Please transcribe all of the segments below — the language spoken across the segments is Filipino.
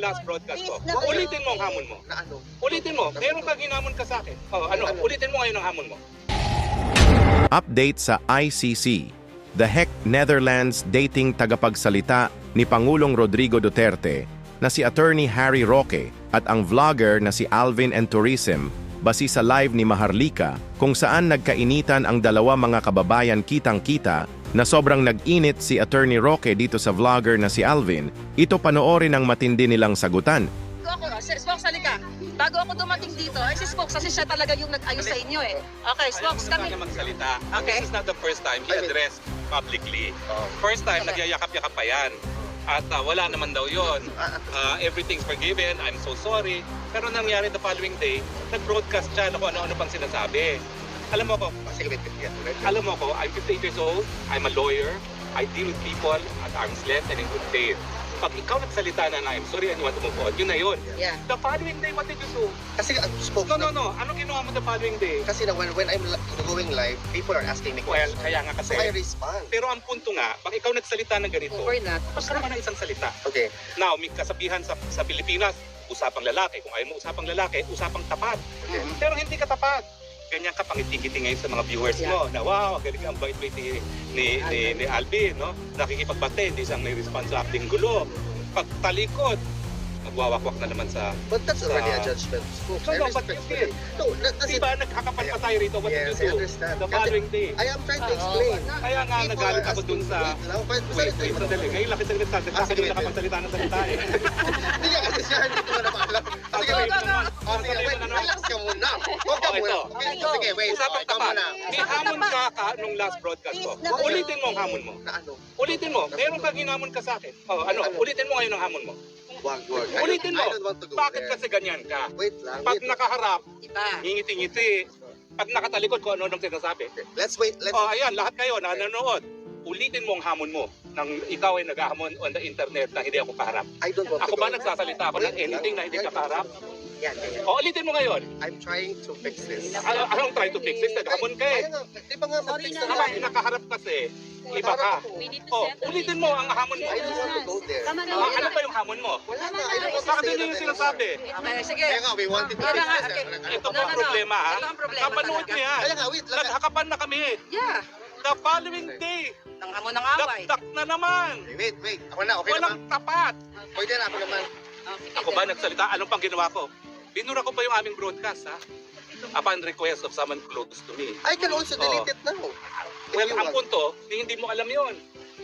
nung last broadcast ko. Ulitin mo ang hamon mo. Na ano? Ulitin mo. Meron kang hinamon ka sa akin. Oh, ano? Ano? Ulitin mo ngayon ang hamon mo. Update sa ICC. The Heck Netherlands dating tagapagsalita ni Pangulong Rodrigo Duterte na si Attorney Harry Roque at ang vlogger na si Alvin and Tourism basi sa live ni Maharlika kung saan nagkainitan ang dalawa mga kababayan kitang-kita na sobrang nag-init si Attorney Roque dito sa vlogger na si Alvin, ito panoorin ang matindi nilang sagutan. Ako, Sir Spokes, halika. Bago ako dumating dito, ay si Spokes kasi siya talaga yung nag-ayos sa inyo eh. Okay, Spokes, Ayaw kami. sana magsalita. Okay. This is not the first time he addressed publicly. Oh. First time, Okay. nagyayakap-yakap pa yan. At ah, wala naman daw yon. Ah, Uh, everything's forgiven, I'm so sorry. Pero nangyari the following day, nag-broadcast siya na kung ano-ano pang sinasabi. Alam mo ko, ah, sige, wait, wait, wait. alam mo ko, I'm 58 years old, I'm a lawyer, I deal with people at arm's length and in good faith. Pag ikaw nagsalita na na I'm sorry you want to move on, yun na yun. Yeah. The following day, what did you do? Kasi uh, spoke No, no, no. Ano ginawa mo the following day? Kasi na when, when I'm li- going live, people are asking me Well, questions. kaya nga kasi. So I respond. Pero ang punto nga, pag ikaw nagsalita ng ganito, Over not. magkaroon ka ng isang salita. Okay. Now, may kasabihan sa, sa Pilipinas, usapang lalaki. Kung ayaw mo usapang lalaki, usapang tapat. Okay. Pero hindi ka tapat. Ganyan ka pangiti-ngiti ngayon sa mga viewers mo na wow, ang galing ang bait-bait ni, ni, ni, ni Alvin, no? Nakikipagbate, hindi siyang may response sa acting gulo. Pag talikod, nagwawakwak na naman sa... But that's Sa- already a judgment. Spoke. So, I no, but respect you did. No, that, that's Di it. ba, nagkakapan pa tayo rito, what Yes, did I you do? understand. The following day. I am trying to Oo. explain. Kaya nga, nagalit ako dun sa... Wait wait, Wait, sandali. Ngayon lang kita nagsasalita. Ah, Sa sige, kanila ka wait, pang salita ng salita eh. Hindi nga kasi siya, hindi ko na maalam. Ah, Sige, wait. naman. Sabi wait. mo na, no? Relax ka muna. Huwag ka Oh, muna. Sige, wait. Usapang tapat. May hamon ka ka nung last broadcast ko. Ulitin mo ang hamon mo. Na ano? Ulitin mo. Meron kang hinamon ka sa akin. Oh, ano? Ano? Ulitin mo ngayon ang hamon mo. Wag, wag. Ulitin mo. Bakit kasi ganyan ka? Wait lang. Pag nakaharap, ngingiti-ngiti. Pag nakatalikod ko, ano nang sinasabi? Let's wait. Let's Oh, ayan, lahat kayo na nanonood. Ulitin mo ang hamon mo nang ikaw ay naghahamon on the internet na hindi ako kaharap. I don't want Ako to ba go. nagsasalita ako ng anything na hindi ka kaharap? Yan, yan, yan. O, ulitin mo ngayon. I'm trying to fix this. Ano, anong try to fix this? Naghamon ka eh. Kaya nga, di ba nga mag-fix na na Kapag tayo? nakaharap kasi, iba ka. We need Oh, ulitin mo ang hamon mo. I don't want to go there. Tama na. Ah, ano ba yung hamon mo? Wala na. I don't want to Bakit yun that yung sinasabi? Okay, sige. Kaya nga, we wanted to Kaya fix nga, this. okay. eh. Ito No, po no, ang no. problema ha. Ito ang problema Kapanood talaga. yan. Kaya nga, wait lang. Naghakapan na kami. Yeah. The following day, Nang hamon ng away. dakdak na naman. Wait, wait. Ako na, okay Walang naman. tapat. Pwede na, ako naman. Oh, sige, Ako ba nagsalita? Anong pang ginawa ko? Binura ko pa yung aming broadcast ha. Upon request of someone close to me. I can also delete it now. If Well, you ang want. punto, hindi mo alam yon.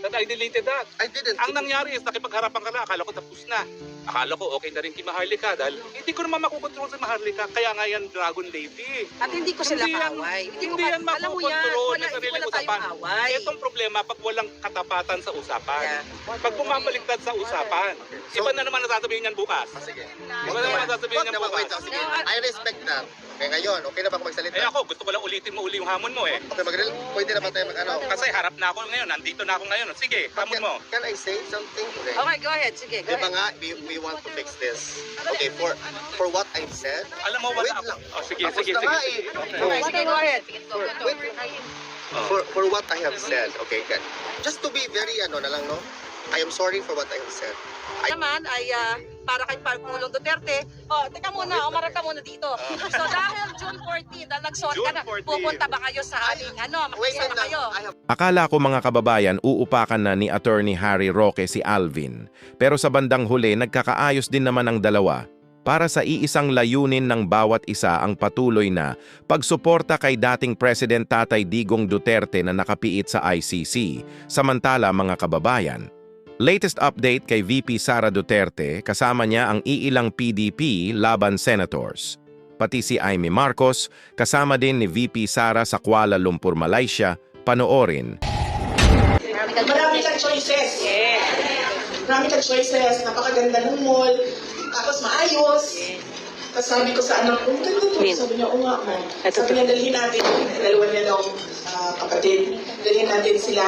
That I deleted that. I didn't. Ang nangyari is nakipagharapang ka na, akala ko tapos na. Akala ko okay na rin kay Maharlika dahil hindi ko naman makukontrol si Maharlika. Kaya nga yan Dragon Lady. At hindi ko sila Hindi yan- kaaway. hindi ko yan ka- alam mo yan, makukontrol wala, na hindi sariling wala usapan. tayong away. Itong problema pag walang katapatan sa usapan. Yeah. Pag bumabaliktad sa usapan, So- iba na naman nasasabihin yan bukas. Ah, sige. Iba na naman sasabihin Wag yan bukas. ah, Sige. I respect that. Kaya ngayon, okay na ba ako magsalita? Eh ako, gusto ko lang ulitin mo uli yung hamon mo eh. Okay, mag pwede na ba tayo mag-ano? Kasi harap na ako ngayon, nandito na ako ngayon. Sige, hamon mo. Can I say something? Okay. Okay, go ahead. Sige, go Di ba ahead. nga, we, we want to fix this. Okay, for for what I've said, Alam mo, wala Wait ako. lang. Oh, sige, Tapos sige, na sige. nga sige. eh. Okay. Okay, sige, go ahead. Oh. for for what I have said, okay, can, just to be very ano na lang, no? I am sorry for what I have said. I, naman ay ah, para kay Pangulong Duterte. Oh, teka muna, umarap ka muna dito. So dahil June 14, dahil nagsuot ka June na, 14. pupunta ba kayo sa aming ano, wait, wait makikisama lang. kayo? I have Akala ko mga kababayan uupakan na ni Attorney Harry Roque si Alvin. Pero sa bandang huli nagkakaayos din naman ang dalawa para sa iisang layunin ng bawat isa ang patuloy na pagsuporta kay dating President Tatay Digong Duterte na nakapiit sa ICC. Samantala mga kababayan, latest update kay VP Sara Duterte kasama niya ang iilang PDP laban senators. Pati si Amy Marcos kasama din ni VP Sara sa Kuala Lumpur, Malaysia, panoorin. Marami kang choices. Marami kang choices. Napakaganda ng mall. Tapos maayos. Tapos sabi ko sa anak ko, ganda to. Min. Sabi niya, oo nga mo. Sabi niya, dalhin natin. Dalawa niya daw ah, kapatid. Dalhin natin sila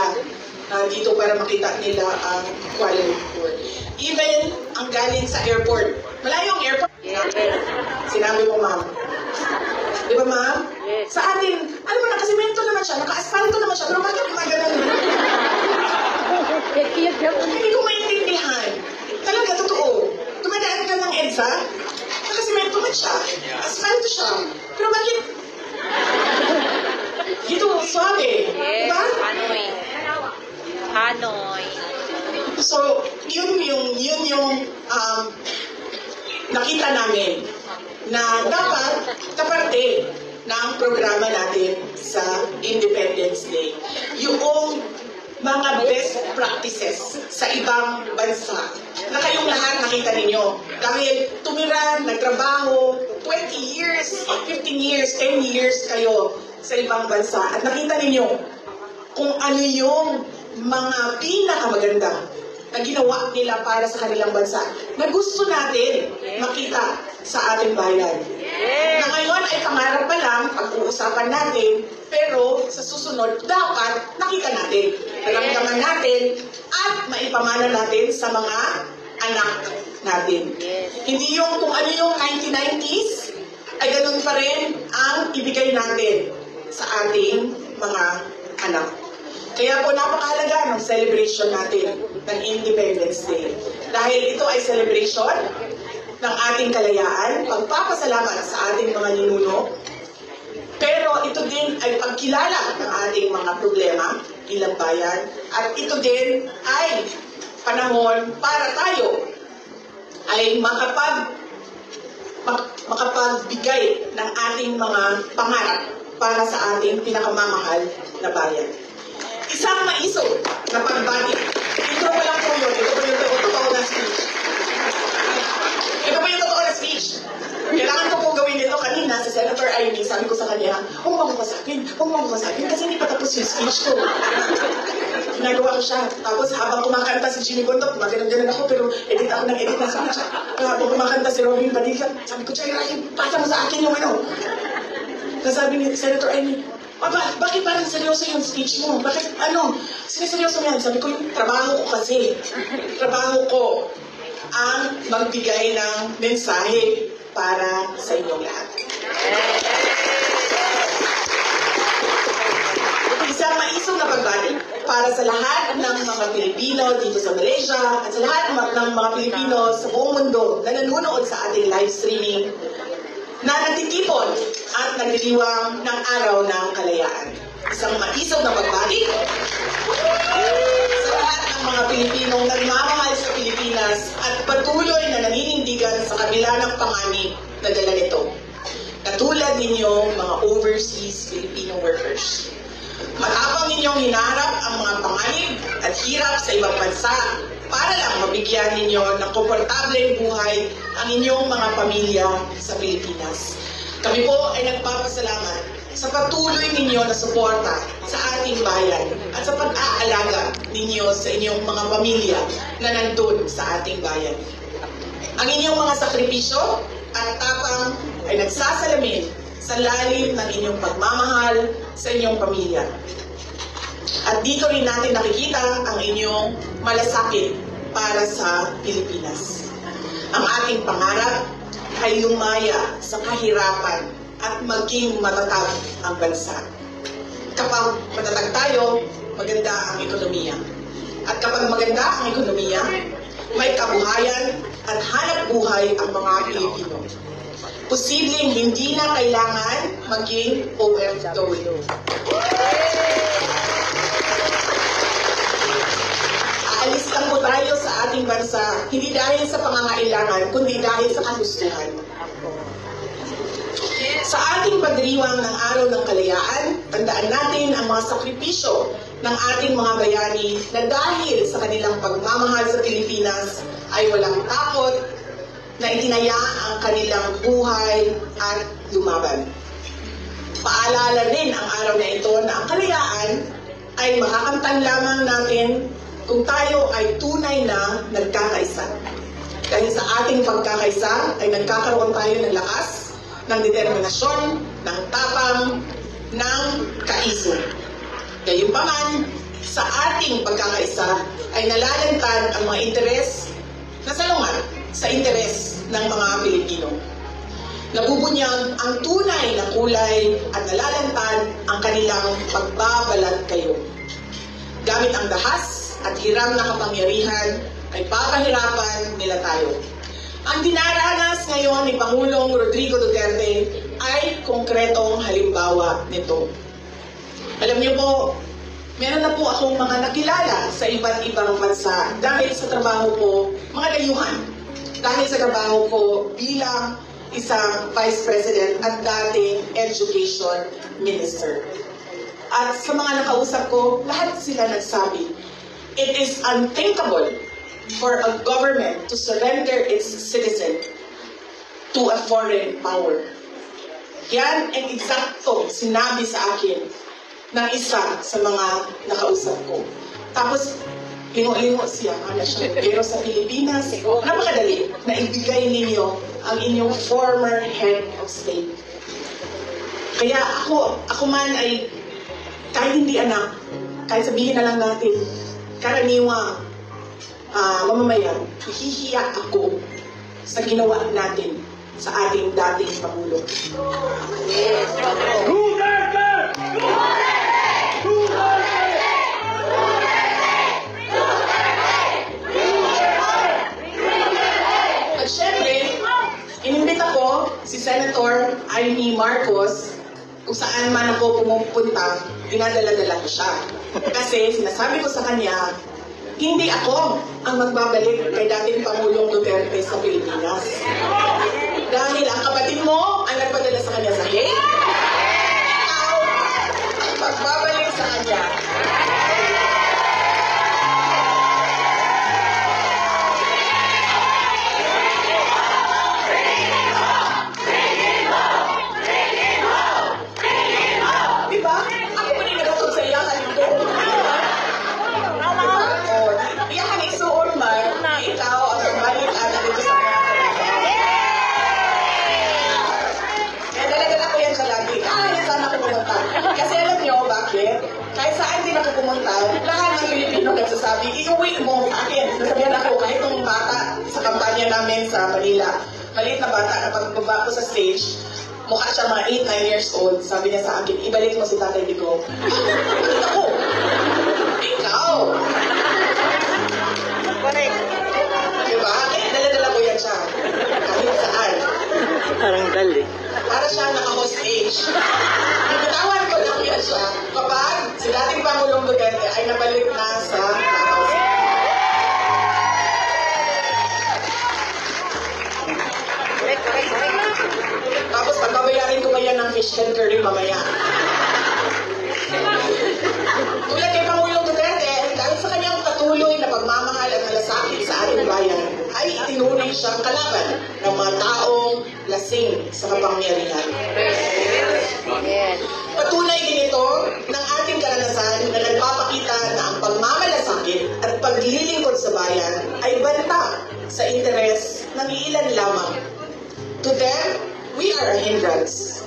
ah, dito para makita nila ang Kuala Lumpur. Even ang galing sa airport. Malayo ang airport. Sinabi ko, ma'am. Di ba, ma'am? Sa atin, ano ba, nakasimento naman siya, naka-asfalto naman siya, pero bakit gumagano'n? Hindi ko maintindihan. Talaga, totoo. Dumadaan So, yun yung, yun yung um, nakita namin na dapat kaparte ng programa natin sa Independence Day. Yung mga best practices sa ibang bansa na kayong lahat nakita ninyo. Dahil tumira, nagtrabaho, 20 years, 15 years, 10 years kayo sa ibang bansa at nakita ninyo kung ano yung mga pinakamaganda na ginawa nila para sa kanilang bansa na gusto natin makita sa ating bayan. Na ngayon ay pangarap pa lang, pag-uusapan natin, pero sa susunod, dapat nakita natin, naramdaman natin, at maipamana natin sa mga anak natin. Hindi yung kung ano yung 1990s, ay ganun pa rin ang ibigay natin sa ating mga anak. Kaya po napakahalaga ng celebration natin ng Independence Day. Dahil ito ay celebration ng ating kalayaan, pagpapasalamat sa ating mga ninuno, pero ito din ay pagkilala ng ating mga problema bilang bayan, at ito din ay panahon para tayo ay makapag mak- makapagbigay ng ating mga pangarap para sa ating pinakamamahal na bayan. Isang maisog na pagbati. Ito pa lang po yun. Ito pa yung totoo na speech. Ito pa yung totoo na speech. Kailangan ko po gawin ito kanina sa Senator Ivy. Sabi ko sa kanya, huwag mo ko sabihin, huwag mo ko sabihin ko. Ginagawa ko siya. Tapos habang kumakanta si Jimmy Bondoc, gumagano'n-ganon ako, pero edit ako ng edit na speech. Habang kumakanta si Robin Padilla, sabi ko, Chay Rahim, pasa mo sa akin yung ano. Tapos sabi ni Senator Amy, Aba, bakit parang seryoso yung speech mo? Bakit ano? Siniseryoso mo yan? Sabi ko, trabaho ko kasi. Trabaho ko ang magbigay ng mensahe para sa inyong lahat. Isang na para sa lahat ng mga Pilipino dito sa Malaysia at sa lahat ng mga- Pilipino sa buong mundo na nanonood sa ating live streaming na nagtitipon at nagdiriwang ng araw ng kalayaan. Isang maisog na pagbati sa lahat ng mga Pilipinong nagmamahal sa Pilipinas at patuloy na naninindigan sa kabila ng panganib na dala nito. Katulad ninyong mga overseas Filipino workers. Matapang ninyong hinaharap ang mga panganib at hirap sa ibang bansa para lang mabigyan ninyo ng komportableng buhay ang inyong mga pamilya sa Pilipinas. Kami po ay nagpapasalamat sa patuloy ninyo na suporta sa ating bayan at sa pag-aalaga ninyo sa inyong mga pamilya na nandun sa ating bayan. Ang inyong mga sakripisyo at tapang ay nagsasalamin sa lalim ng inyong pagmamahal sa inyong pamilya. At dito rin natin nakikita ang inyong malasakit para sa Pilipinas. Ang ating pangarap ay lumaya sa kahirapan at maging matatag ang bansa. Kapag matatag tayo, maganda ang ekonomiya. At kapag maganda ang ekonomiya, may kabuhayan at hanap buhay ang mga Pilipino. Posibleng hindi na kailangan maging OFW. Aalis lang po tayo sa ating bansa, hindi dahil sa pangangailangan, kundi dahil sa kagustuhan. Sa ating pagdiriwang ng Araw ng Kalayaan, tandaan natin ang mga sakripisyo ng ating mga bayani na dahil sa kanilang pagmamahal sa Pilipinas ay walang takot na itinaya ang kanilang buhay at lumaban. Paalala rin ang araw na ito na ang kalayaan ay makakamtan lamang natin kung tayo ay tunay na nagkakaisa. Dahil sa ating pagkakaisa ay nagkakaroon tayo ng lakas, ng determinasyon, ng tapang, ng kaisip. Gayunpaman, sa ating pagkakaisa ay nalalantad ang mga interes na salungat sa interes ng mga Pilipino. Nabubunyag ang tunay na kulay at nalalantad ang kanilang pagbabalat kayo. Gamit ang dahas at hiram na kapangyarihan ay papahirapan nila tayo. Ang dinaranas ngayon ni Pangulong Rodrigo Duterte ay konkretong halimbawa nito. Alam niyo po, Meron na po akong mga nakilala sa iba't ibang bansa dahil sa trabaho ko, mga dayuhan. Dahil sa trabaho ko bilang isang Vice President at dating Education Minister. At sa mga nakausap ko, lahat sila nagsabi, it is unthinkable for a government to surrender its citizen to a foreign power. Yan ang eksakto sinabi sa akin ng isa sa mga nakausap ko. Tapos, lingo-lingo siya, ano siya. Pero sa Pilipinas, napakadali na ibigay ninyo ang inyong former head of state. Kaya ako, ako man ay, kahit hindi anak, kahit sabihin na lang natin, karaniwang ah, mamamayan, hihiya ako sa ginawa natin sa ating dating Pangulo. At kung saan man ako pumupunta, dinadala-dala ko siya. Kasi sinasabi ko sa kanya, hindi ako ang magbabalik kay dating Pangulong Duterte sa Pilipinas. Dahil ang kapatid mo ang nagpadala sa kanya sa Hague, ikaw ang magbabalik sa kanya. Maliit na bata, na pagbaba ko sa stage, mukha siya mga 8, 9 years old. Sabi niya sa akin, ibalik mo si Tatay Digong. Bakit ako? Ikaw! Diba? Eh, dala-dala ko yan siya. Kahit saan. Parang dali. Para siya naka-hostage. Bibitawan ko lang yan siya kapag si dating Pangulong Duterte ay nabalik na sa and curry mamaya. Tulad kay Pangulong Duterte, dahil sa kanyang patuloy na pagmamahal at malasakit sa ating bayan, ay itinuring siyang kalaban ng mga taong lasing sa kapangyarihan. Patunay din ito ng ating karanasan na nagpapakita na ang pagmamalasakit at paglilingkod sa bayan ay banta sa interes ng ilan lamang. To them, we are a hindrance,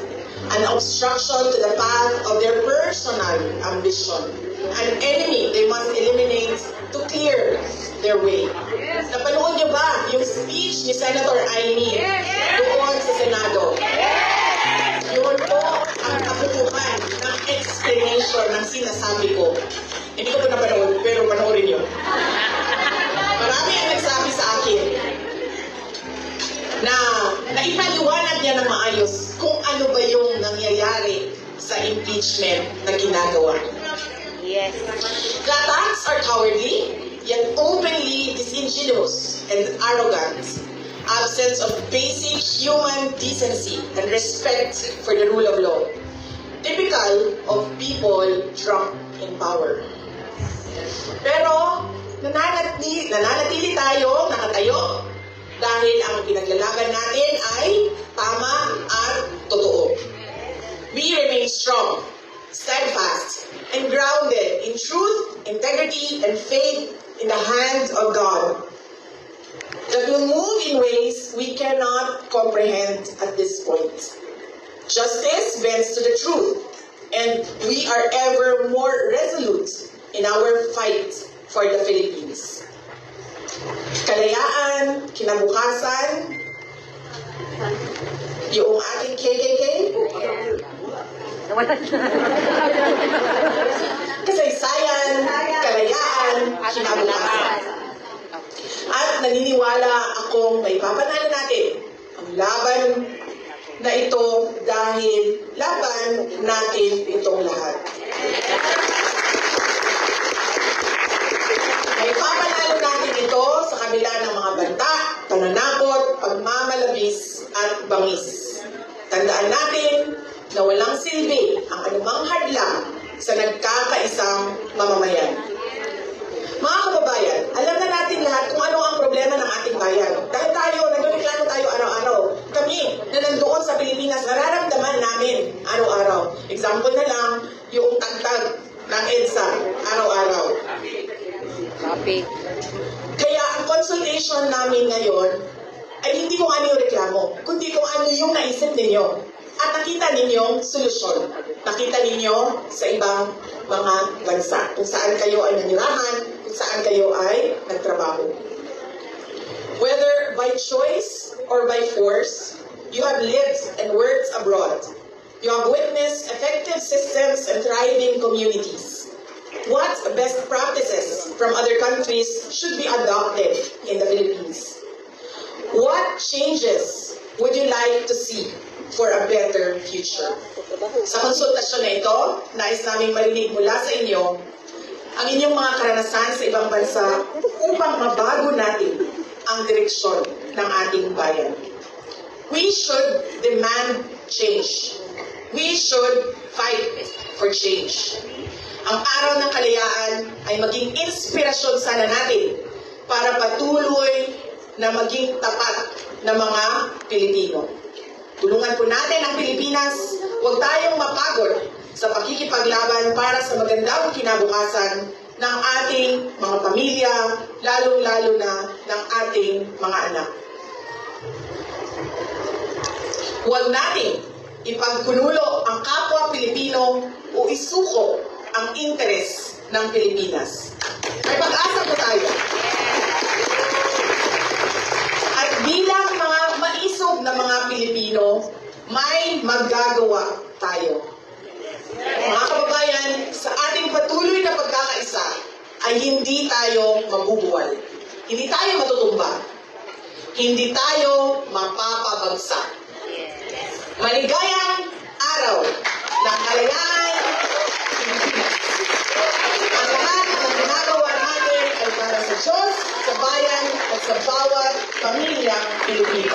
an obstruction to the path of their personal ambition, an enemy they must eliminate to clear their way. Napanood niyo ba yung speech ni Senator Aimee doon sa Senado? Yun po ang kabuuan ng explanation ng sinasabi ko. Hindi ko po napanood, pero panoorin niyo. Marami ang nagsabi sa akin na naipaliwanag niya ng maayos kung ano ba yung nangyayari sa impeachment na ginagawa. Yes. The attacks are cowardly, yet openly disingenuous and arrogant. Absence of basic human decency and respect for the rule of law. Typical of people drunk in power. Pero nananatili, nananatili tayo, nakatayo, dahil ang pinaglalaban natin ay tama at totoo. We remain strong, steadfast, and grounded in truth, integrity, and faith in the hands of God. That will move in ways we cannot comprehend at this point. Justice bends to the truth, and we are ever more resolute in our fight for the Philippines. Kalayaan, kinabukasan, yung ating KKK, kasaysayan, kalayaan, kinabukasan. At naniniwala akong may papanalo natin ang laban na ito dahil laban natin itong lahat. At bangis. Tandaan natin na walang silbi ang anumang hadlang sa nagkakaisang mamamayan. Mga kababayan, alam na natin lahat kung ano ang problema ng ating bayan. Dahil tayo, nagreklamo tayo araw-araw. Kami na nandoon sa Pilipinas, nararamdaman namin araw-araw. Example na lang, yung tagtag ng EDSA araw-araw. Copy. Kaya ang consultation namin ngayon ay hindi kung ano yung reklamo, kundi kung ano yung naisip ninyo. At nakita ninyong solusyon. Nakita ninyo sa ibang mga bansa kung saan kayo ay nanirahan, kung saan kayo ay nagtrabaho. Whether by choice or by force, you have lived and worked abroad. You have witnessed effective systems and thriving communities. What best practices from other countries should be adopted in the Philippines? What changes would you like to see for a better future? Sa konsultasyon na ito, nais naming marinig mula sa inyo ang inyong mga karanasan sa ibang bansa upang mabago natin ang direksyon ng ating bayan. We should demand change. We should fight for change. Ang araw ng kalayaan ay maging inspirasyon sana natin para patuloy na maging tapat na mga Pilipino. Tulungan po natin ang Pilipinas, huwag tayong mapagod sa pakikipaglaban para sa magandang kinabukasan ng ating mga pamilya, lalong-lalo na ng ating mga anak. Huwag natin ipagkunulo ang kapwa Pilipino o isuko ang interes ng Pilipinas. May pag-asa po tayo. ng mga Pilipino, may magagawa tayo. Mga kababayan, sa ating patuloy na pagkakaisa ay hindi tayo mabubuwal. Hindi tayo matutumba. Hindi tayo mapapabagsak. Maligayang araw ng kalayaan Ang lahat ng ginagawa ay para sa Diyos, sa bayan, at sa bawat pamilyang Pilipino.